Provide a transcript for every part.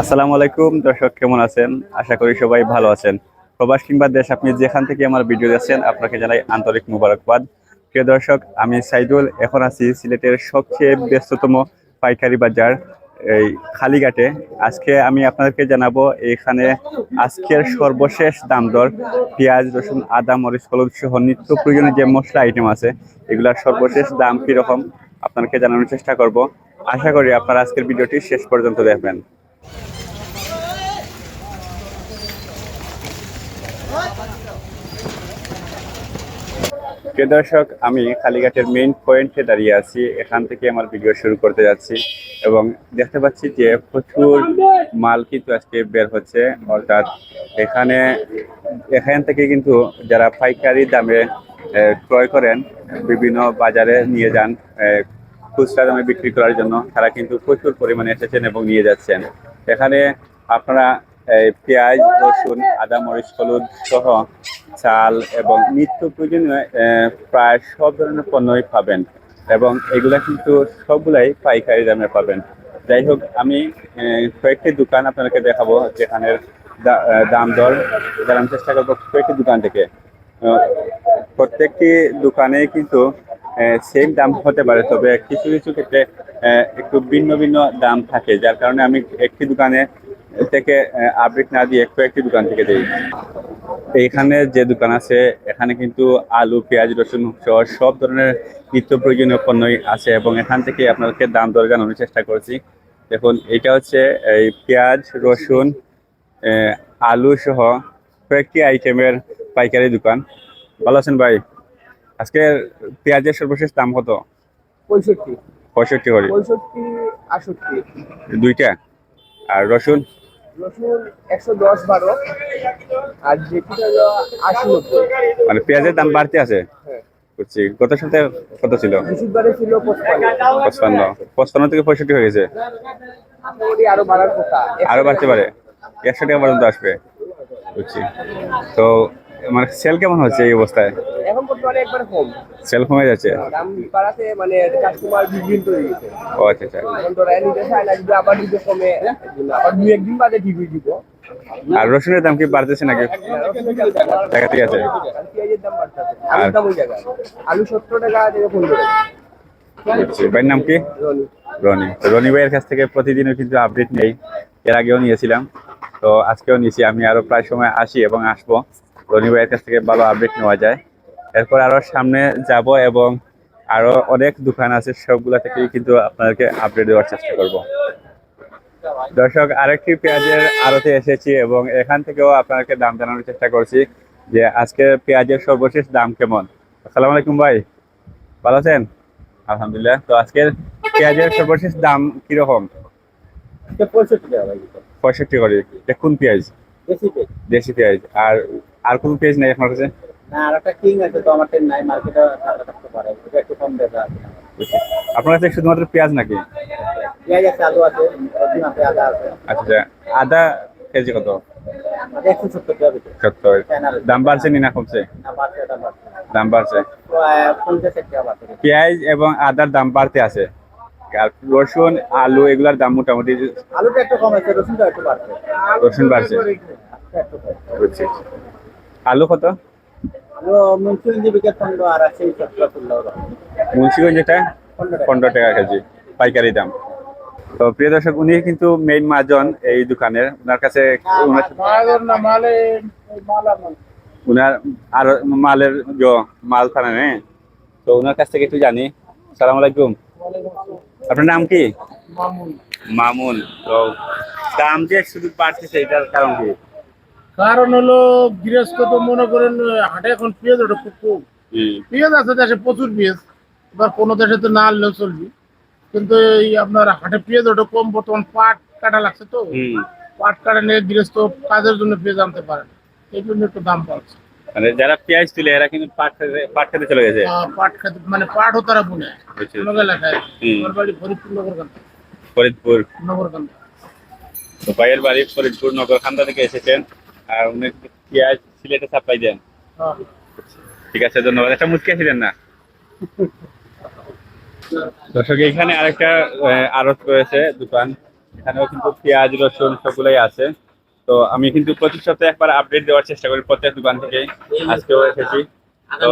আসসালামু আলাইকুম, দর্শক কেমন আছেন? আশা করি সবাই ভালো আছেন। প্রবাস কিংবা দেশ, আপনি যেখান থেকে আমার ভিডিও দেখছেন, আপনাকে জানাই আন্তরিক মুবারকবাদ। প্রিয় দর্শক, আমি সাইদুল, এখন আছি সিলেটের সবচেয়ে ব্যস্ততম পাইকারি বাজার, এই খালিঘাটে। আজকে আমি আপনাদেরকে জানাব এখানে আজকের সর্বশেষ দাম দর, পেঁয়াজ, রসুন, আদা, মরিচ, হলুদ সহ নিত্য প্রয়োজনীয় যে মশলা আইটেম আছে, এগুলার সর্বশেষ দাম কীরকম? আপনাদেরকে জানানোর চেষ্টা করব। আশা করি আপনারা আজকের ভিডিওটি শেষ পর্যন্ত দেখবেন। প্রিয় দর্শক, আমি কালীঘাটের মেইন পয়েন্টে দাঁড়িয়ে আছি। এখান থেকে আমার ভিডিও শুরু করতে যাচ্ছি এবং দেখতে পাচ্ছি যে প্রচুর মাল কিন্তু আজকে বের হচ্ছে। অর্থাৎ এখানে, এখান থেকে কিন্তু যারা পাইকারি দামে ক্রয় করেন, বিভিন্ন বাজারে নিয়ে যান খুচরা দামে বিক্রি করার জন্য তারা কিন্তু প্রচুর পরিমাণে এসেছেন এবং নিয়ে যাচ্ছেন। এখানে আপনারা এই পেঁয়াজ, রসুন, আদা, মরিচ, হলুদ সহ চাল এবং নিত্য প্রয়োজনীয় প্রায় সব ধরনের পণ্যই পাবেন এবং এগুলা কিন্তু সবগুলাই পাইকারি দামে পাবেন। যাই হোক, আমি কয়েকটি দোকান আপনাদেরকে দেখাবো যেখানের দাম দর জানার চেষ্টা করব কয়েকটি দোকান থেকে। প্রত্যেকটি দোকানে কিন্তু সেম দাম হতে পারে, তবে কিছু কিছু ক্ষেত্রে একটু ভিন্ন ভিন্ন দাম থাকে, যার কারণে আমি একটি দোকানে থেকে আপডেট না দিয়ে কয়েকটি দোকান থেকে দিই। এইখানে যে দোকান আছে, এখানে কিন্তু আলু, পেঁয়াজ, রসুন সহ সব ধরনের নিত্য প্রয়োজনীয় পণ্যই আছে এবং এখান থেকে আপনাদেরকে দাম দর জানানোর চেষ্টা করছি। দেখুন, এটা হচ্ছে, এই পেঁয়াজ, রসুন আলু সহ কয়েকটি আইটেমের পাইকারি দোকান। ভালো আছেন ভাই? আজকে পেঁয়াজের সর্বশেষ দাম কত? পঁয়ষট্টি। পঁয়ষট্টি করে পঁয়ষট্টি আষট্টি দুইটা। আর রসুন? রসুন একশো দশ বারো। আর যেটি আশি মানে পেঁয়াজের দাম বাড়তে আছে? হ্যাঁ। বুঝছি। গত সপ্তাহে কত ছিল? ছিল পঁচপান্ন। পঁচপান্ন। পঁচপান্ন থেকে পঁয়ষট্টি হয়ে গেছে। আরও বাড়ার কথা। আরও বাড়তে পারে। একশো টাকা পর্যন্ত আসবে। বুঝছি। তো মানে সেল কেমন হচ্ছে এই অবস্থায়? এখন বর্তমানে একবার কম। সেল কমে যাচ্ছে? দাম বাড়াতে মানে কাস্টমার বিভ্রান্ত হয়ে গেছে। ও আচ্ছা আচ্ছা। এখন তোরা নিতে চায় না যদি আবার দিতে কমে আবার দুই একদিন বাদে টিভি দিব। আর রসুনের দাম কি বাড়তেছে নাকি? টাকা ঠিক আছে। পেঁয়াজের দাম বাড়তে আলুর দাম ওই জায়গায়। আলু সত্তর টাকা থেকে পনেরো টাকা ভাইয়ের নাম কি? রনি। রনি। রনি ভাইয়ের কাছ থেকে প্রতিদিনও কিন্তু আপডেট নেই। এর আগেও নিয়েছিলাম। তো আজকেও নিয়েছি। আমি আরও প্রায় সময় আসি এবং আসব। রনি ভাইয়ের কাছ থেকে ভালো আপডেট নেওয়া যায়। এরপর আরও সামনে যাব এবং আরও অনেক দোকান আছে সবগুলা থেকেই কিন্তু আপনাদেরকে আপডেট দেওয়ার চেষ্টা করব। দর্শক আরেকটি পেঁয়াজের আড়তে এসেছি এবং এখান থেকেও আপনাদেরকে দাম জানানোর চেষ্টা করছি যে আজকে পেঁয়াজের সর্বশেষ দাম কেমন। আসসালামু আলাইকুম ভাই ভালো আছেন? আলহামদুলিল্লাহ। তো আজকের পেঁয়াজের সর্বশেষ দাম কীরকম? পঁয়ষট্টি টাকা পঁয়ষট্টি করে। কোন পেঁয়াজ। দেশি পেঁয়াজ। আর আর কোন পেঁয়াজ নাই আপনার কাছে? না আর একটা কিং আছে তো আমার নাই মার্কেটে টাকা থাকতে পারে এটা একটু কম আছে আপনার কাছে শুধুমাত্র পেঁয়াজ নাকি? পেঁয়াজ আছে আলু আছে আদা আছে। আচ্ছা আদা কেজি কত? সত্তর দাম বাড়ছে নি কমছে? দাম বাড়ছে পেঁয়াজ এবং আদার দাম বাড়তে আছে। আর রসুন আলু এগুলার দাম মোটামুটি আলুটা একটু কম আছে রসুনটা একটু বাড়ছে। রসুন বাড়ছে। বুঝছি। আলু কত? আলু মুন্সিগঞ্জি পনেরো টাকা। কেজি পাইকারি দাম। তো প্রিয় দর্শক উনি কিন্তু মেইন মাজন এই দোকানের। ওনার কাছে ওনার উনার আর মালের মাল থানা নেই। তো ওনার কাছ থেকে একটু জানি। সালাম আলাইকুম। আপনার নাম কি? মামুন। মামুন। তো দাম যে শুধু বাড়তেছে এটার কারণ কি? কারণ হলো গৃহস্থ তো মনে করেন হাটে এখন পেঁয়াজ ওটা খুব কম। পেঁয়াজ আছে দেশে প্রচুর পেঁয়াজ এবার কোনো দেশে তো না আনলেও চলবি। কিন্তু এই আপনার হাটে পেঁয়াজ ওটা কম বর্তমান পাট কাটা লাগছে তো। পাট কাটা নিয়ে গৃহস্থ কাজের জন্য পেঁয়াজ আনতে পারে না। এই জন্য একটু দাম পাচ্ছে মানে যারা পেঁয়াজ তুলে এরা কিন্তু পাট খেতে পাট খেতে চলে গেছে। পাট খেতে মানে পাটও তারা বুনে। এলাকায়। আমার বাড়ি ফরিদপুর নগরকান্দা ফরিদপুর। নগরকান্দা তো ভাইয়ের বাড়ি ফরিদপুর নগরখান্দা থেকে এসেছেন। আর উনি পেঁয়াজ সিলেটে সাপ্লাই দেন। ঠিক আছে ধন্যবাদ। একটা মুচকে ছিলেন না? দর্শক এখানে আরেকটা আড়ত রয়েছে দোকান। এখানেও কিন্তু পেঁয়াজ রসুন সবগুলাই আছে। তো আমি কিন্তু প্রতি সপ্তাহে একবার আপডেট দেওয়ার চেষ্টা করি প্রত্যেক দোকান থেকে আজকেও এসেছি। তো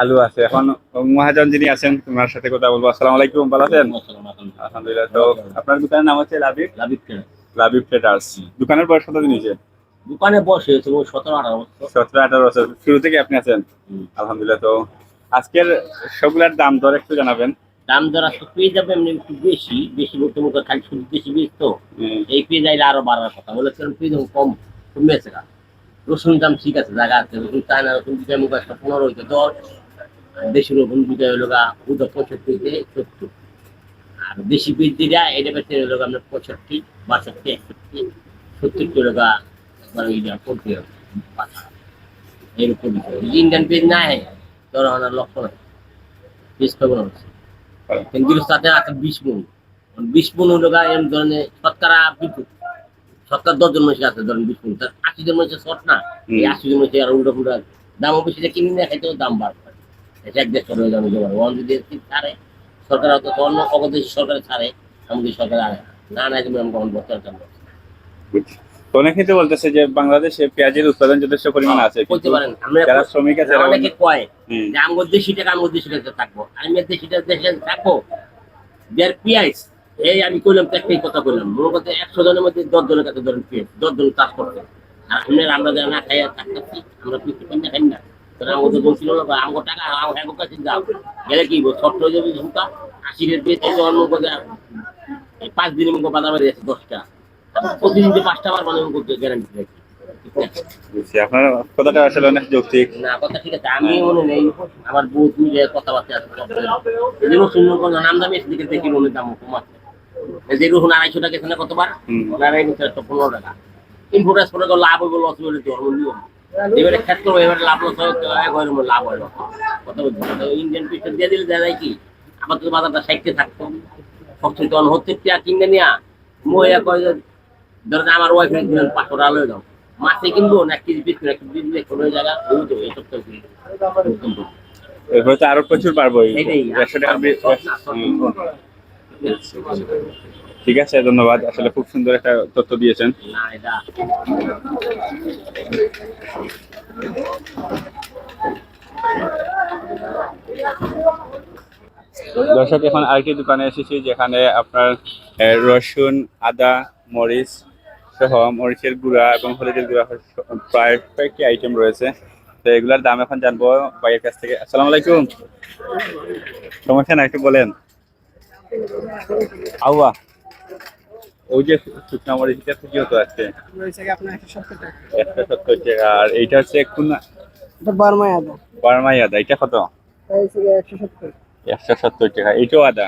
আলু আছে। এখন মহাজন যিনি আছেন তোমার সাথে কথা বলব। আসসালামু আলাইকুম ভালো আছেন? আলহামদুলিল্লাহ। তো আপনার দোকানের নাম হচ্ছে লাবিব? লাবিব ট্রেডার্স দোকানের বয়স কতদিন হয়েছে? দোকানে বসে সতেরো আঠারো বছর। সতেরো আঠারো বছর। শুরু থেকে আপনি আছেন? আলহামদুলিল্লাহ। তো আজকের সবগুলার দাম দর একটু জানাবেন। দাম দর আসলে পেয়ে যাবে এমনি একটু বেশি বেশি বলতে মতো খালি শুধু বেশি বেশি তো। এই পেয়ে যাইলে আরও বাড়ার কথা। বলে কারণ পেয়ে যাব কম কমেছে না রসুন দাম ঠিক আছে জায়গা আছে। রসুন চায় না রসুন দুটা মুখ একটা পনেরো হইতে দশ। দেশি রসুন দুটা হইল গা পঁয়ষট্টি সত্তর। আর দেশি বীজ দিটা এটা হইল গা আপনার পঁয়ষট্টি বাষট্টি একষট্টি সত্তর হইল গা একবার ওই করতে হবে ইন্ডিয়ান পেজ না হয় তোর আমার লক্ষ্য নাই। পেজ পাবো না কিন্তু তাতে আছে বিশ মন বিশ মন হলো এরকম ধরনের শতকরা বিদ্যুৎ। সরকার দশজন মানুষ আছে ধরেন বিশ মন তার আশি জন মানুষের শর্ট না। এই। আশি জন মানুষের আর উল্টো ফুল্টো দামও বেশি কিনে নিয়ে খাইতেও দাম বাড়বে। এক দেশ সরকার জানো জমা ওয়ান যদি ছাড়ে সরকার অত অন্য অগদেশি সরকার ছাড়ে আমাদের সরকার আরে না। না তুমি আমি কখন বছর জন্য বুঝছি। তো অনেক ক্ষেত্রে বলতেছে যে বাংলাদেশে পেঁয়াজের উৎপাদন যথেষ্ট পরিমাণ আছে বলতে পারেন। আমরা যারা শ্রমিক আছে অনেকে কয় যে দেশি টাকা দেশি টাকা থাকব। আমি দেশি টাকা দেশে থাকব? দেড় পিয়াইস এই আমি কইলাম তো একটাই কথা কইলাম। মনে করতে একশো জনের মধ্যে দশ জনের কাছে ধরেন পিয়াইস দশ জন চাষ করতে আর আমরা যারা না খাই থাকতেছি আমরা পিছু কিনে খাই না। তাহলে আমাদের বলছিল আমগো টাকা কাছে যাও গেলে কি ছোট্ট হয়ে যাবে ঝুঁকা আশি রেট পেয়েছে অন্য কথা এই পাঁচ দিনের বাজার বাড়ি আছে দশটা। প্রতিদিন যে পাঁচটা বার করতে গ্যারান্টি রাখি আপনার কথাটা আসলে অনেক যৌক্তিক। না কথা ঠিক আছে আমি মনে নেই। আমার কথাবার্তা আছে এই কোন নাম দামি দেখি মনে দাম কম আছে। যে আড়াইশো টাকা এখানে কতবার? হুম। আড়াই বছর একটা পনেরো টাকা। করে লাভ হবে নিয়ম। এবারে খেত করব এবারে লাভ লস হয় লাভ হয় না। কথা বলছি ইন্ডিয়ান পিসটা দিয়ে দিলে দেয় কি আমার তো বাজারটা সাইডে থাকতো। সবচেয়ে তখন হচ্ছে পেঁয়াজ কিনে নিয়া। মহিলা কয় যে ধরেন আমার ওয়াইফ দিলেন পাঁচশো টাকা লয়ে দাও মাসে কিনবো না কেজি পিস এক কেজি দিলে কোনো জায়গা ওই তো এই সপ্তাহে। এরপরে তো আরও প্রচুর পারব এই একশো না, ঠিক আছে, ধন্যবাদ। আসলে খুব সুন্দর একটা তথ্য দিয়েছেন। দর্শক, এখন আরেকটি দোকানে এসেছি যেখানে আপনার রসুন, আদা, মরিচ সহ মরিচের গুঁড়া এবং হলুদের গুঁড়া প্রায় কয়েকটি আইটেম রয়েছে। তো এগুলার দাম এখন জানব ভাইয়ের কাছ থেকে। আসসালামু আলাইকুম। সমস্যা না একটু বলেন। আউয়া। ওই যে শুকনা মরিচ এটা হতো আজকে সত্তর টাকা আর এইটা হচ্ছে কোন এটা আদা। বারমাই আদা এটা কত একশো সত্তর। টাকা এইটাও আদা?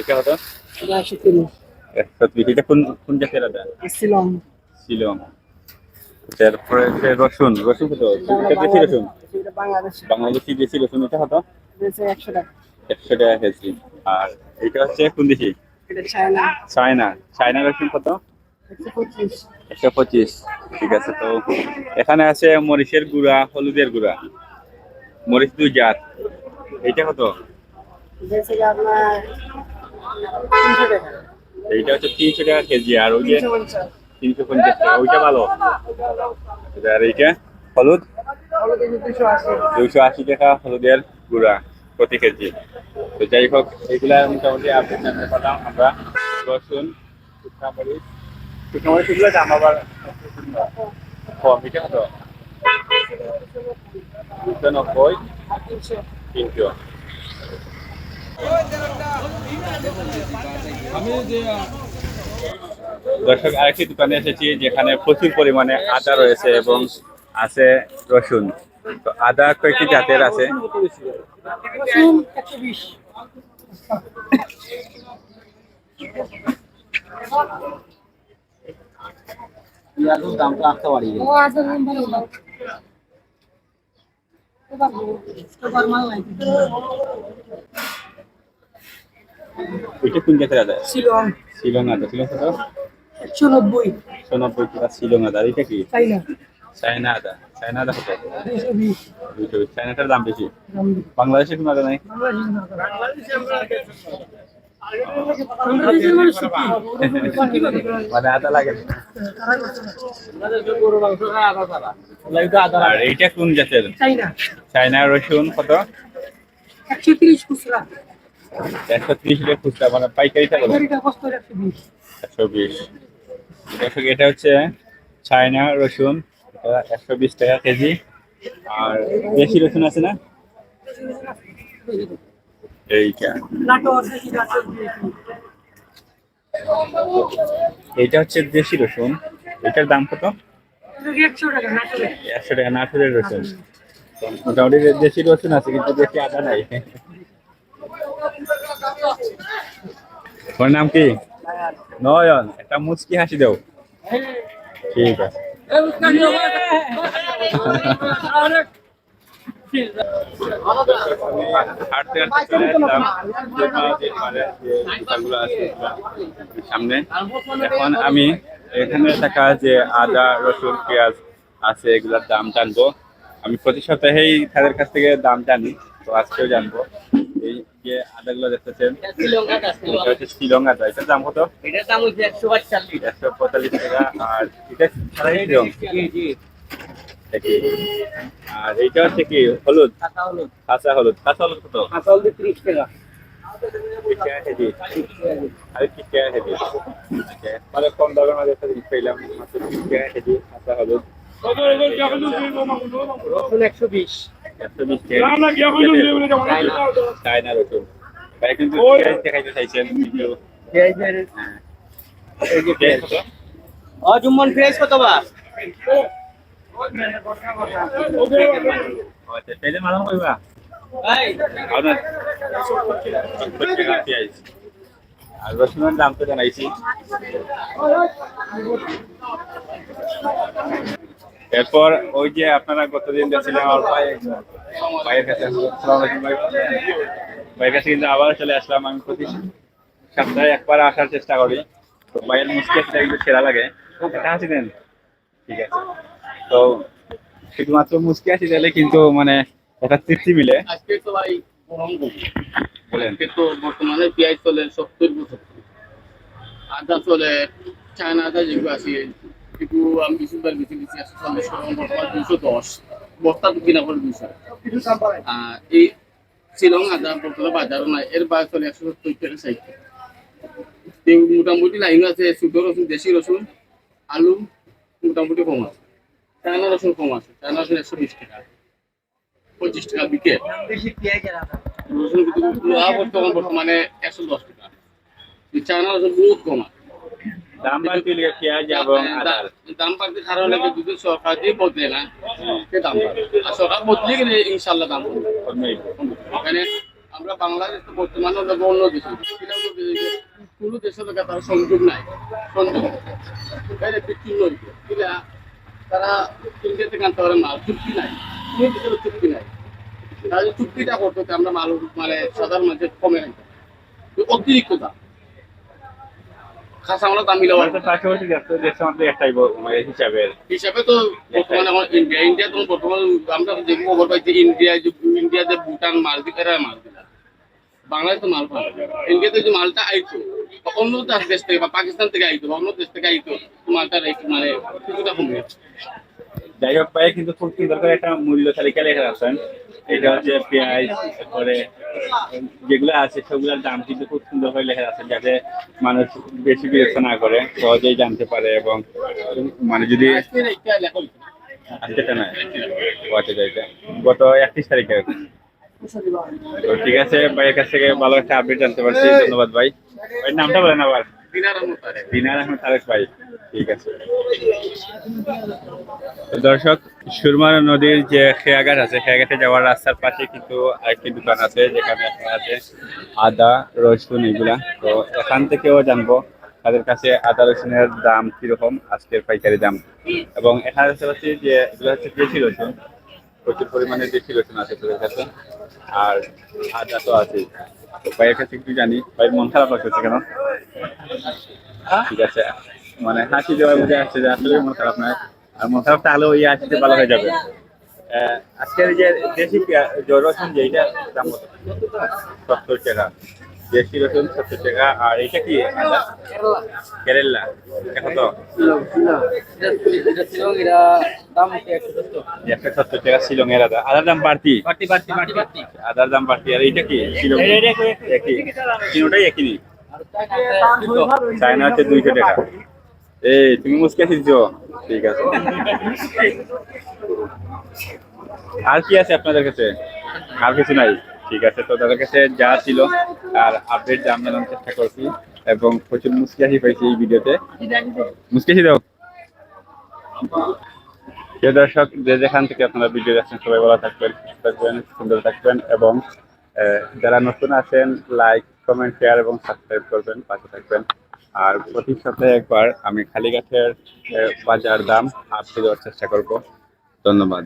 এটা কত? একশো তিরিশ। এটা কোন কোন জাতের আদা? শিলং। শিলং। তারপরে হচ্ছে রসুন রসুন কত? এটা দেশি রসুন? এটা বাংলাদেশ। বাংলাদেশি দেশি রসুন এটা কত? একশো টাকা। একশো টাকা কেজি। আর এটা হচ্ছে কোন দেশি? চায়না চায়না কত? একশো পঁচিশ। ঠিক আছে তো এখানে আছে মরিচের গুঁড়া হলুদের গুঁড়া। মরিচ দুই জাত। এইটা কত? এইটা হচ্ছে তিনশো টাকা কেজি। আর ওই যে তিনশো পঞ্চাশ। টাকা। ওইটা ভালো। আর এইটা? হলুদ? দুইশো আশি টাকা হলুদের গুঁড়া প্রতি কেজি। তো যাই হোক, এগুলা মোটামুটি আপডেট জানতে পারলাম আমরা। রসুন শুকনা মরিচ শুকনা মরিচ এগুলো দাম আবার কম এটা কত দুশো নব্বই, তিনশো। দর্শক, আরেকটি দোকানে এসেছি যেখানে প্রচুর পরিমাণে আদা রয়েছে এবং আছে রসুন। তো আদা কয়েকটি জাতের আছে। পেঁয়াজের দামটা নাই। ওইটা কোন জাতের আদা? শিলং। শিলং আদা। শিলং কত একশো নব্বই একশো নব্বই টাকা শিলং আদা। এটা কি? চাইনা। চাইনা আদা কত বিশ। চাইনাটার দাম বেশি? বাংলাদেশে কোনো আদা নাই? মানে আদা লাগে আর এইটা কোন জাতের? রসুন কত? একশো তিরিশ খুচরা। একশো ত্রিশ টাকা খুচরা মানে পাইকারিটা বলো একশো বিশ। এটা হচ্ছে চায়না রসুন। একশো বিশ টাকা কেজি। আর দেশি রসুন আছে না? এইটা এইটা হচ্ছে দেশি রসুন। এটার দাম কত? একশো টাকা নাটোরে নাটোরের রসুন। মোটামুটি দেশি রসুন আছে, কিন্তু দেশি আদা নাই। ওর নাম কি? নয়ন। একটা মুচকি হাসি দাও। ঠিক আছে। মানে সামনে এখন আমি এখানে থাকা যে আদা, রসুন, পেঁয়াজ আছে, এগুলোর দাম জানব। আমি প্রতি সপ্তাহেই তাদের কাছ থেকে দাম জানি, তো আজকেও জানব। যে আদাগুলো দেখতেছেন? এটা হচ্ছে শ্রীলং আদা এটার দাম কত? এটার দাম হচ্ছে একশো বাচ্চাল্লিশ একশো পঁয়তাল্লিশ টাকা। আর এটা সারা দেখি আর এইটা হচ্ছে কি? হলুদ? কাঁচা হলুদ। কাঁচা হলুদ। কত? ত্রিশ টাকা। বিশ টাকা মানে কম দামের পেলাম কেজি কাঁচা হলুদ। রসুন একশো বিশ। পেঁয়াজ পেঁয়াজ কত? বা আচ্ছা, মালাম কইবা? আর রসুনের দাম তো জানাইছি। এরপর ওই যে আপনারা গতদিন দেখছিলেন আমার ভাই ভাইয়ের কাছে। ভাইয়ের কাছে কিন্তু আবার চলে আসলাম আমি প্রতি সপ্তাহে একবার আসার চেষ্টা করি। তো ভাইয়ের মুসকি হাসিটা কিন্তু সেরা লাগে। একটা হাসি দেন ঠিক আছে। তো শুধুমাত্র মুসকি হাসি তাহলে কিন্তু মানে একটা তৃপ্তি মিলে। আজকে তো ভাই বলেন। আজকে তো বর্তমানে পেঁয়াজ চলে সত্তর বছর। আদা চলে চায়না আদা যেগুলো আছে একটু আমি বিশুদ্ধ বেশি বেশি আছে চল্লিশ বর্তমান দুশো দশ। বস্তা কিনা করে দুশো এই শিলং আদা বর্তমানে বাজারও নাই, এর বাজার চলে একশো সত্তর টাকা ষাট মোটামুটি লাইন আছে, শুদ্ধ রসুন, দেশি রসুন, আলু মোটামুটি কম আছে। চায়না রসুন কম আছে, চায়না রসুন একশো বিশ টাকা। পঁচিশ টাকা বিকে। রসুন কিন্তু বর্তমান একশো দশ টাকা। চায়না রসুন বহুত কম আছে। দাম বাড়তি লিগে পেঁয়াজ এবং আদার। দা- দাম বাড়তে কারণ লাগে যদি সরকার দিয়ে বদলে না? সে দাম বাড়বে। আর সরকার বদলে গেলে ইনশাল্লাহ দাম কমবে কমবেই। এখানে আমরা বাংলাদেশ তো বর্তমানে আমরা অন্য দেশে কিন্তু আমরা যে- যে কোনো দেশের লোকের তার সংযোগ নাই। সংযোগ এখানে বিচ্ছিন্ন হইছে কিনা তারা ইন্ডিয়া থেকে আনতে পারে মাল চুক্তি নাই। কোনো দেশের চুক্তি নাই। তারা চুক্তিটা করতো আমরা মাল মানে সাধারণ মানুষের কমে অতিরিক্ত দাম। খাসা আমরা দাম মিলাবার আমাদের পাশাপাশি দেশ মধ্যে একটাই মানে হিসাবে। তো বর্তমানে ইন্ডিয়া ইন্ডিয়া তো বর্তমানে আমরা যে খবর পাইছি ইন্ডিয়া যে ইন্ডিয়া যে ভুটান মালদ্বীপ এরা মাল দিলা বাংলাদেশ তো মাল পাবে। ইন্ডিয়াতে যে মালটা আইতো অন্য দেশ থেকে বা পাকিস্তান থেকে আইতো বা অন্য দেশ থেকে আইতো মালটা মানে কিছুটা কমে যাই হোক ভাই কিন্তু খুব সুন্দর করে একটা মূল্য তালিকা লেখা আছেন এটা হচ্ছে পেঁয়াজ তারপরে যেগুলো আছে সেগুলোর দাম কিন্তু খুব সুন্দর হয়ে লেখা আছে যাতে মানুষ বেশি বিবেচনা না করে সহজেই জানতে পারে এবং মানে যদি। আজকেটা নয় ও আচ্ছা যাইতে গত একত্রিশ তারিখে। তো ঠিক আছে ভাইয়ের কাছ থেকে ভালো একটা আপডেট জানতে পারছি। ধন্যবাদ ভাই। ভাই নামটা বলেন আবার। দিনার আহমেদ তারেক ভাই। ঠিক আছে। দর্শক সুরমা নদীর যে খেয়াঘাট আছে খেয়াঘাটে যাওয়ার রাস্তার পাশে কিন্তু আরেকটি দোকান আছে যেখানে আপনার আছে আদা রসুন এগুলা। তো এখান থেকেও জানব তাদের কাছে আদা রসুনের দাম কীরকম আজকের পাইকারি দাম। এবং এখানে দেখতে পাচ্ছি যে এগুলো হচ্ছে দেশি রসুন। প্রচুর পরিমাণে দেশি রসুন আছে তাদের কাছে। আর আদা তো আছে তো ভাইয়ের কাছে একটু জানি। ভাই মন খারাপ লাগতেছে কেন? ঠিক আছে। মানে হাসি দেওয়ার মধ্যে আসছে যে আসলে মন খারাপ নয়। আর মশলা তাহলে ওই আসতে ভালো হয়ে যাবে। আজকের যে দেশি যে রসুন যে এটা দাম কত? সত্তর টাকা। দেশি রসুন সত্তর টাকা। আর এটা কি? কেরালা। এটা কত? একশো সত্তর টাকা শিলং এর আদা। আদার দাম বাড়তি? আদার দাম বাড়তি। আর এইটা কি? শিলং একই। তিনোটাই একই চায়না হচ্ছে দুইশো টাকা। এই, তুমি মুসকে শিখছো ঠিক আছে। আর কি আছে আপনাদের কাছে? আর কিছু নাই। ঠিক আছে, তো তাদের কাছে যা ছিল আর আপডেট জানার চেষ্টা করছি এবং প্রচুর মুসকিয়াহি পাইছি এই ভিডিওতে। মুসকিয়াহি দাও। প্রিয় দর্শক, যে যেখান থেকে আপনারা ভিডিও দেখছেন, সবাই ভালো থাকবেন থাকবেন, সুন্দর থাকবেন এবং যারা নতুন আছেন লাইক কমেন্ট শেয়ার এবং সাবস্ক্রাইব করবেন, পাশে থাকবেন। আর প্রতি সপ্তাহে একবার আমি খালিঘাটের আহ, বাজার দাম আপডেট দেওয়ার চেষ্টা করব। ধন্যবাদ।